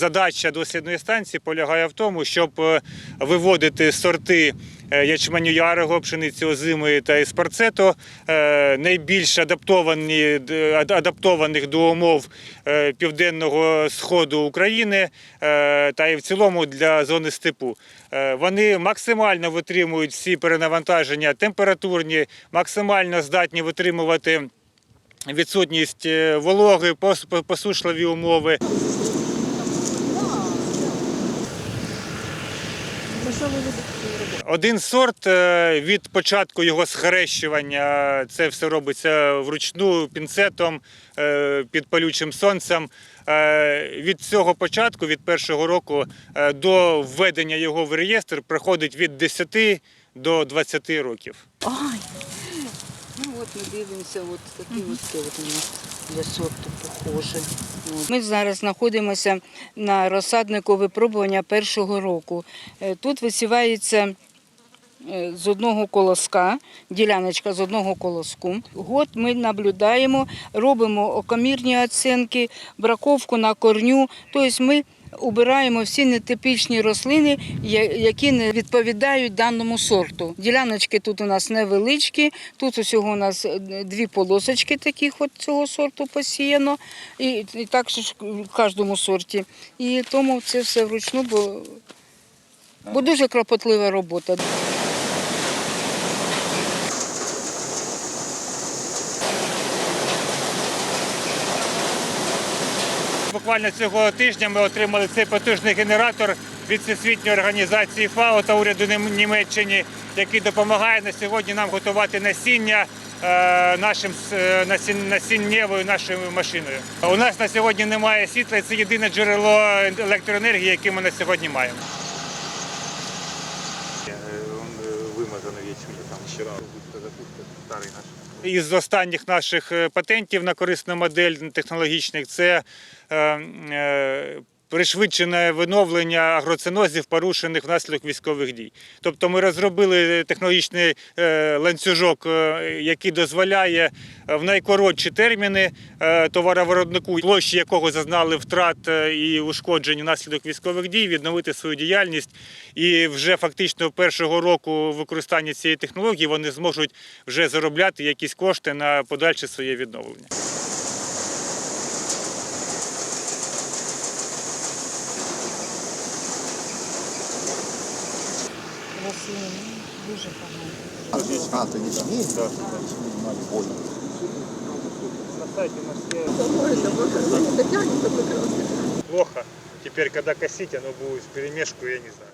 Задача дослідної станції полягає в тому, щоб е, виводити сорти е, ячменю ярого, пшениці озимої та еспарцето, е, найбільш адаптовані адаптованих до умов південного сходу України та і в цілому для зони степу. Вони максимально витримують всі перенавантаження температурні, максимально здатні витримувати відсутність вологи, пос- посушливі умови. Один сорт е, від початку його схрещування, це все робиться вручну пінцетом е, під палючим сонцем. Е, Від цього початку, від першого року е, до введення його в реєстр проходить від 10 до 20 років. Ай. Ну от ми дивимося, от такі от це от воно для сорту похоже. Ми зараз знаходимося на розсаднику випробування першого року. Е, Тут висівається е, з одного колоска, діляночка з одного колоску. Год ми наблюдаємо, робимо окомірні оцінки, браковку на корню. Тобто ми убираємо всі нетипічні рослини, які не відповідають даному сорту. Діляночки тут у нас невеличкі, тут усього у нас е, дві полосочки таких от цього сорту посіяно, і, і так ж в кожному сорті. І тому це все вручну, бо, бо дуже кропотлива робота. Буквально цього тижня ми отримали цей потужний генератор від Всесвітньої організації ФАО та уряду Нім- Німеччини, який допомагає на сьогодні нам готувати насіння е, нашим е, насіннєвою нашою машиною. У нас на сьогодні немає світла, це єдине джерело електроенергії, яке ми на сьогодні маємо. Із останніх наших е, патентів на корисну модель технологічних це е, е, пришвидшене виновлення агроцинозів, порушених внаслідок військових дій. Тобто ми розробили технологічний е, ланцюжок, е, який дозволяє е, в найкоротші терміни товаровиробнику, площі якого зазнали втрат і ушкоджень внаслідок військових дій, відновити свою діяльність. І вже фактично першого року використання цієї технології вони зможуть вже заробляти якісь кошти на подальше своє відновлення. Рослини дуже погано. А, то не змеи? Да. Больно. На сайте у нас плохо. Теперь, когда косить, оно будет в перемешку, я не знаю.